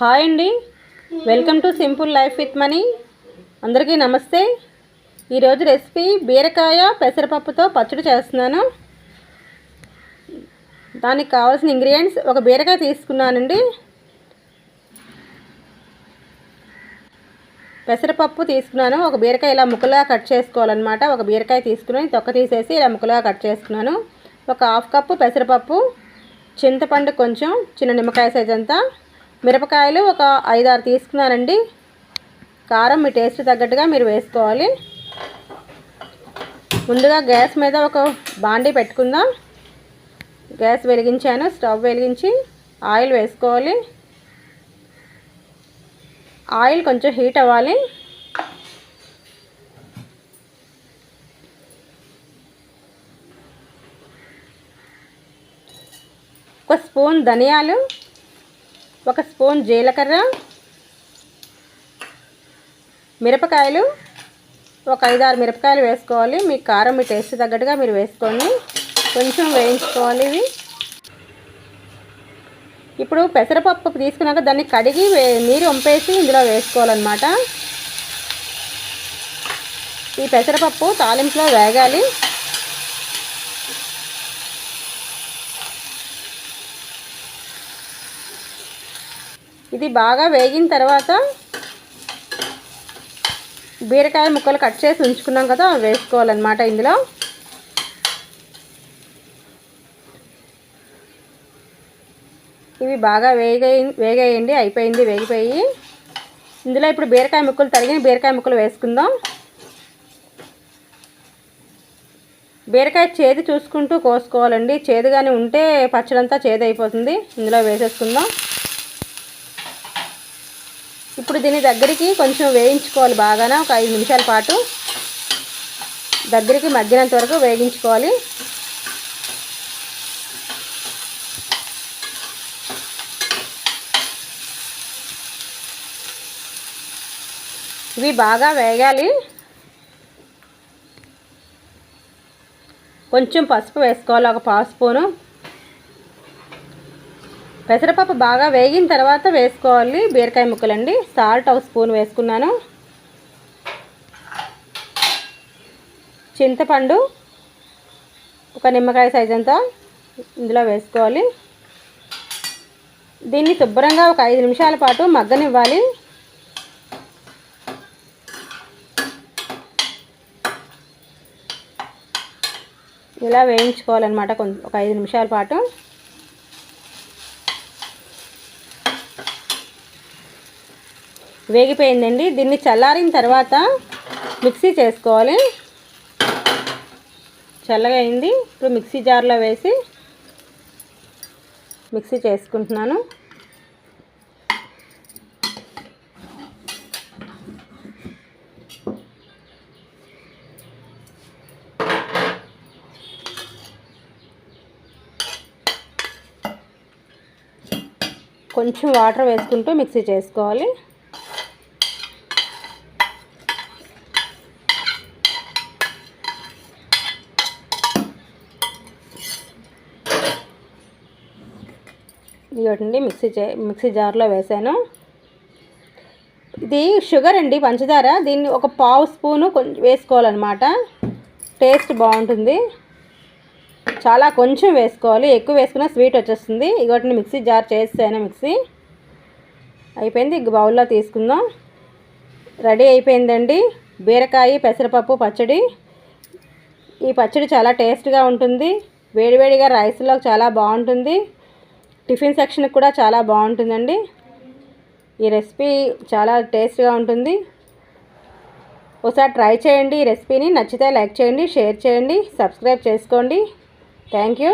Hi అండి. Welcome to simple life with money అందరికీ నమస్తే. ఈరోజు రెసిపీ బీరకాయ పెసరపప్పుతో పచ్చడి చేస్తున్నాను. దానికి కావాల్సిన ఇంగ్రీడియంట్స్ ఒక బీరకాయ తీసుకున్నానండి. పెసరపప్పు తీసుకున్నాను. ఒక బీరకాయ ఇలా ముక్కలుగా కట్ చేసుకోవాలన్నమాట. ఒక బీరకాయ తీసుకుని తొక్క తీసేసి ఇలా ముక్కలుగా కట్ చేసుకున్నాను. ఒక హాఫ్ కప్పు పెసరపప్పు. చింతపండు కొంచెం చిన్న నిమ్మకాయ సైజ్ అంతా. మిరపకాయలు ఒక ఐదారు తీసుకున్నానండి. కారం మీ టేస్ట్ తగ్గట్టుగా మీరు వేసుకోవాలి. ముందుగా గ్యాస్ మీద ఒక బాండీ పెట్టుకుందాం. గ్యాస్ వెలిగించాను స్టవ్ వెలిగించి ఆయిల్ వేసుకోవాలి. ఆయిల్ కొంచెం హీట్ అవ్వాలి. ఒక స్పూన్ ధనియాలు ఒక స్పూన్ జీలకర్ర మిరపకాయలు ఒక ఐదారు మిరపకాయలు వేసుకోవాలి. మీ కారం మీ టేస్ట్ తగ్గట్టుగా మీరు వేసుకోండి. కొంచెం వేయించుకోవాలి ఇవి. ఇప్పుడు పెసరపప్పు తీసుకున్నాక దాన్ని కడిగి నీరు వంపేసి ఇందులో వేసుకోవాలన్నమాట. ఈ పెసరపప్పు తాలింపులో వేగాలి. ఇది బాగా వేగిన తర్వాత బీరకాయ ముక్కలు కట్ చేసి ఉంచుకున్నాం కదా వేసుకోవాలన్నమాట ఇందులో. ఇవి బాగా వేగై వేగేయండి అయిపోయింది వేగిపోయి. ఇందులో ఇప్పుడు బీరకాయ ముక్కలు తరిగిన బీరకాయ ముక్కలు వేసుకుందాం. బీరకాయ చేదు చూసుకుంటూ కోసుకోవాలండి. చేదుగానే ఉంటే పచ్చడంతా చేదు అయిపోతుంది ఇందులో వేసేసుకుందాం. ఇప్పుడు దీని దగ్గరికి కొంచెం వేయించుకోవాలి బాగానే ఒక ఐదు నిమిషాల పాటు. దగ్గరికి మగ్గినంత వరకు వేగించుకోవాలి. ఇవి బాగా వేగాలి. కొంచెం పసుపు వేసుకోవాలి ఒక పావు స్పూను. పెసరపప్పు బాగా వేగిన తర్వాత వేసుకోవాలి బీరకాయ ముక్కలండి. సాల్ట్ ఒక స్పూన్ వేసుకున్నాను. చింతపండు ఒక నిమ్మకాయ సైజ్ అంతా ఇందులో వేసుకోవాలి. దీన్ని శుభ్రంగా ఒక ఐదు నిమిషాల పాటు మగ్గనివ్వాలి. ఇలా వేయించుకోవాలన్నమాట. కొంచెం ఒక ఐదు నిమిషాల పాటు. వేగిపోయిందండి. దీన్ని చల్లారిన తర్వాత మిక్సీ చేసుకోవాలి. చల్లగా అయింది ఇప్పుడు మిక్సీ జార్లో వేసి మిక్సీ చేసుకుంటున్నాను. కొంచెం వాటర్ వేసుకుంటూ మిక్సీ చేసుకోవాలి. ఇవ్వండి మిక్సీ చే మిక్సీ జార్లో వేసాను. ఇది షుగర్ అండి పంచదార. దీన్ని ఒక పావు స్పూను కొంచెం వేసుకోవాలన్నమాట. టేస్ట్ బాగుంటుంది. చాలా కొంచెం వేసుకోవాలి. ఎక్కువ వేసుకున్న స్వీట్ వచ్చేస్తుంది. ఇగోటిని మిక్సీ జార్ చేసాను మిక్సీ. అయిపోయింది. బౌల్లో తీసుకుందాం. రెడీ అయిపోయిందండి. బీరకాయ పెసరపప్పు పచ్చడి. ఈ పచ్చడి చాలా టేస్ట్గా ఉంటుంది. వేడివేడిగా రైస్లో చాలా బాగుంటుంది. టిఫిన్ సెక్షన్కి కూడా చాలా బాగుంటుందండి. ఈ రెసిపీ చాలా టేస్ట్గా ఉంటుంది. ఒకసారి ట్రై చేయండి ఈ రెసిపీని. నచ్చితే లైక్ చేయండి షేర్ చేయండి సబ్స్క్రైబ్ చేసుకోండి. Thank you.